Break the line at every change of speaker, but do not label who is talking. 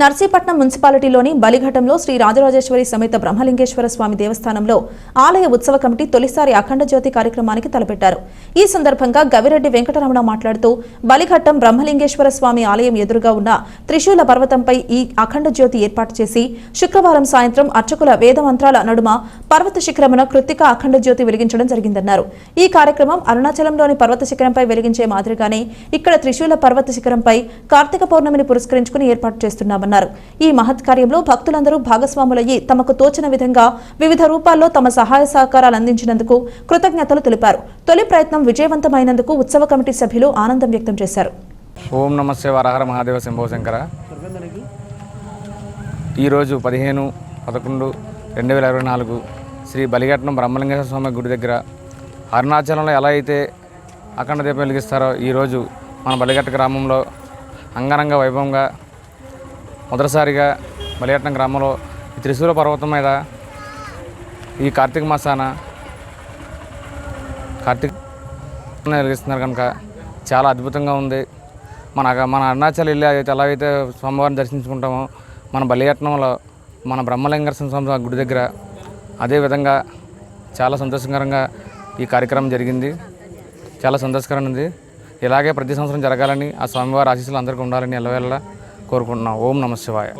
నర్సీపట్నం మున్సిపాలిటీలోని బలిఘటంలో శ్రీ రాజరాజేశ్వరి సమేత బ్రహ్మలింగేశ్వర స్వామి దేవస్థానంలో ఆలయ ఉత్సవ కమిటీ తొలిసారి అఖండ జ్యోతి కార్యక్రమానికి తలపెట్టారు. ఈ సందర్భంగా గవిరెడ్డి వెంకటరమణ మాట్లాడుతూ బలిఘట్టం బ్రహ్మలింగేశ్వర స్వామి ఆలయం ఎదురుగా ఉన్న త్రిశూల పర్వతంపై ఈ అఖండ జ్యోతి ఏర్పాటు చేసి శుక్రవారం సాయంత్రం అర్చకుల వేద మంత్రాల నడుమ పర్వత శిఖరమున కృత్తిక అఖండ జ్యోతి వెలిగించడం జరిగిందన్నారు. ఈ కార్యక్రమం అరుణాచలంలోని పర్వత శిఖరంపై వెలిగించే మాదిరిగానే ఇక్కడ త్రిశూల పర్వత శిఖరంపై కార్తీక పౌర్ణమిని పురస్కరించుకుని ఏర్పాటు చేస్తున్నారు చేస్తున్నామన్నారు ఈ మహత్ కార్యంలో భక్తులందరూ భాగస్వాములయ్యి తమకు తోచిన విధంగా వివిధ రూపాల్లో తమ సహాయ సహకారాలు అందించినందుకు కృతజ్ఞతలు తెలిపారు. తొలి ప్రయత్నం విజయవంతమైనందుకు ఉత్సవ కమిటీ సభ్యులు ఆనందం వ్యక్తం చేశారు.
ఓం నమ శివరహర మహాదేవ శంభో ఈరోజు పదిహేను పదకొండు రెండు వేల ఇరవై నాలుగు శ్రీ బలిఘట్టనం బ్రహ్మలింగేశ్వర స్వామి గుడి దగ్గర అరుణాచలంలో ఎలా అయితే అఖండ దీపం వెలిగిస్తారో ఈరోజు మన బలిఘట్ట గ్రామంలో అంగరంగ వైభవంగా మొదటిసారిగా బలిఘట్టం గ్రామంలో ఈ త్రిశూల పర్వతం మీద ఈ కార్తీక మాసాన కార్తీక వెలిగిస్తున్నారు కనుక చాలా అద్భుతంగా ఉంది. మన మన అరుణాచల్ వెళ్ళి అయితే ఎలాగైతే స్వామివారిని దర్శించుకుంటామో మన బలియట్నంలో మన బ్రహ్మలింగేశ్వర స్వామి గుడి దగ్గర అదేవిధంగా చాలా సంతోషకరంగా ఈ కార్యక్రమం జరిగింది. చాలా సంతోషకరంగా ఉంది ఇలాగే ప్రతి సంవత్సరం జరగాలని ఆ స్వామివారి ఆశీస్సులు అందరికీ ఉండాలని ఎల్లవేళ్ళ కోరుకుంటున్నాం. ఓం నమ శివాయ.